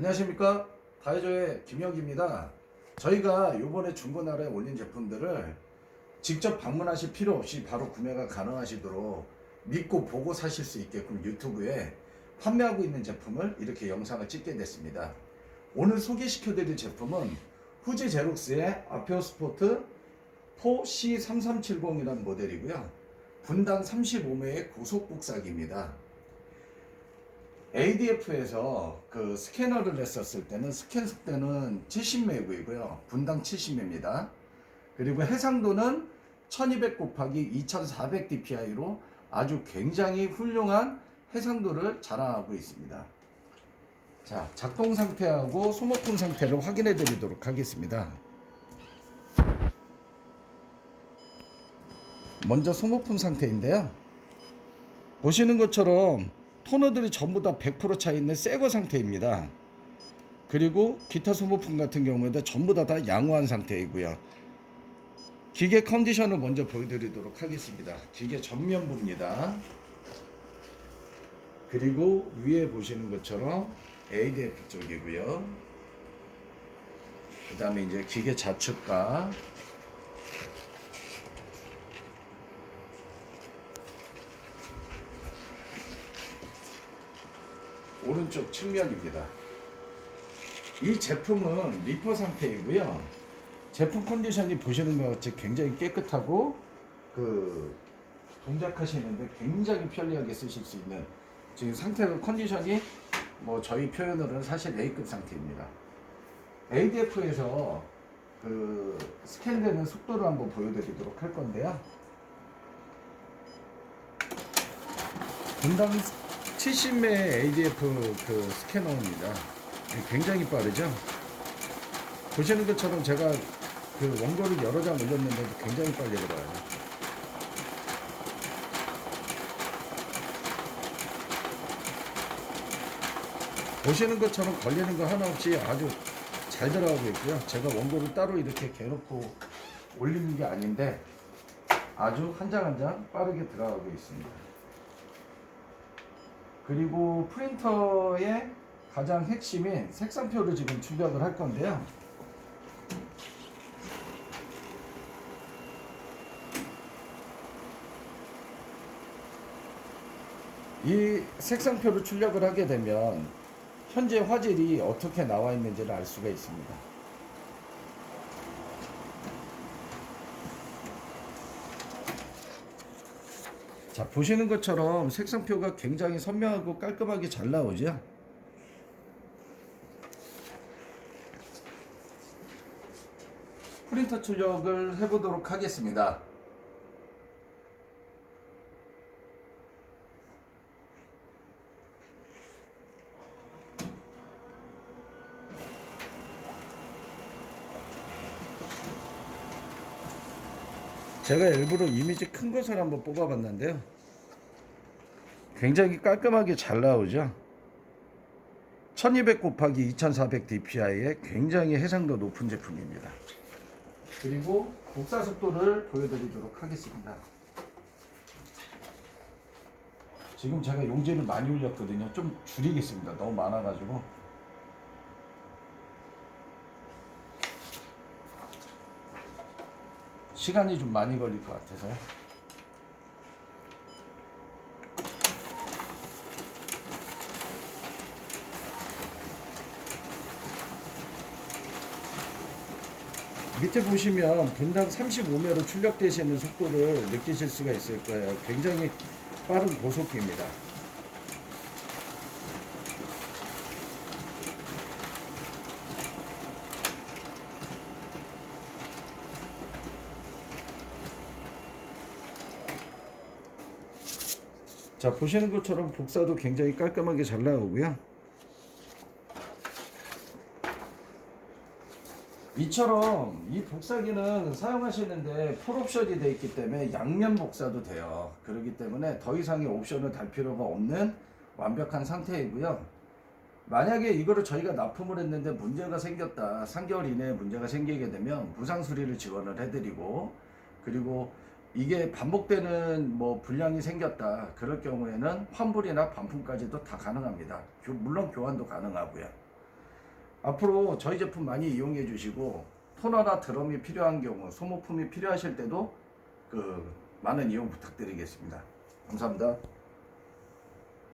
안녕하십니까? 다이조의 김혁입니다. 저희가 요번에 중고나라에 올린 제품들을 직접 방문하실 필요 없이 바로 구매가 가능하시도록 믿고 보고 사실 수 있게끔 유튜브에 판매하고 있는 제품을 이렇게 영상을 찍게 됐습니다. 오늘 소개시켜 드릴 제품은 후지 제록스의 아페오 스포트 4C3370이라는 모델이고요. 분당 35매의 고속 복사기입니다 ADF에서 그 스캐너를 냈었을 때는 스캔 속도는 70매고요. 분당 70매입니다. 그리고 해상도는 1200 곱하기 2400 dpi로 아주 굉장히 훌륭한 해상도를 자랑하고 있습니다. 자, 작동 상태하고 소모품 상태를 확인해 드리도록 하겠습니다. 먼저 소모품 상태인데요. 보시는 것처럼 토너들이 전부 다 100%차 있는 새거 상태입니다. 그리고 기타 소모품 같은 경우에도 전부 다, 다 양호한 상태이고요. 기계 컨디션을 먼저 보여드리도록 하겠습니다. 기계 전면부입니다. 그리고 위에 보시는 것처럼 ADF 쪽이고요. 그 다음에 이제 기계 좌측과 오른쪽 측면입니다. 이 제품은 리퍼 상태이고요. 제품 컨디션이 보시는 것 같이 굉장히 깨끗하고 그 동작하시는데 굉장히 편리하게 쓰실 수 있는 지금 상태가 컨디션이 뭐 저희 표현으로는 사실 A급 상태입니다. ADF에서 그 스캔되는 속도를 한번 보여드리도록 할 건데요. 분당 70매 ADF 그 스캐너입니다. 굉장히 빠르죠? 보시는 것처럼 제가 그 원고를 여러 장 올렸는데도 굉장히 빨리 들어와요. 보시는 것처럼 걸리는 거 하나 없이 아주 잘 들어가고 있고요. 제가 원고를 따로 이렇게 개놓고 올리는 게 아닌데 아주 한 장 한 장 빠르게 들어가고 있습니다. 그리고 프린터의 가장 핵심인 색상표를 지금 출력을 할 건데요. 이 색상표를 출력을 하게 되면 현재 화질이 어떻게 나와 있는지를 알 수가 있습니다. 자 보시는 것처럼 색상표가 굉장히 선명하고 깔끔하게 잘 나오죠. 프린터 출력을 해보도록 하겠습니다. 제가 일부러 이미지 큰 것을 한번 뽑아봤는데요. 굉장히 깔끔하게 잘 나오죠. 1200 곱하기 2400 dpi의 굉장히 해상도 높은 제품입니다. 그리고 복사 속도를 보여드리도록 하겠습니다. 지금 제가 용지를 많이 올렸거든요. 좀 줄이겠습니다. 너무 많아가지고. 시간이 좀 많이 걸릴 것 같아서요. 밑에 보시면 분당 35매로 출력되시는 속도를 느끼실 수가 있을 거예요. 굉장히 빠른 고속기입니다. 자 보시는 것처럼 복사도 굉장히 깔끔하게 잘 나오고요. 이처럼 이 복사기는 사용하시는데 풀 옵션이 되어 있기 때문에 양면 복사도 돼요. 그렇기 때문에 더 이상의 옵션을 달 필요가 없는 완벽한 상태이고요. 만약에 이거를 저희가 납품을 했는데 문제가 생겼다. 3개월 이내에 문제가 생기게 되면 무상 수리를 지원을 해드리고 그리고 이게 반복되는 뭐 불량이 생겼다. 그럴 경우에는 환불이나 반품까지도 다 가능합니다. 교- 물론 교환도 가능하고요. 앞으로 저희 제품 많이 이용해 주시고 토너나 드럼이 필요한 경우 소모품이 필요하실 때도 그 많은 이용 부탁드리겠습니다. 감사합니다.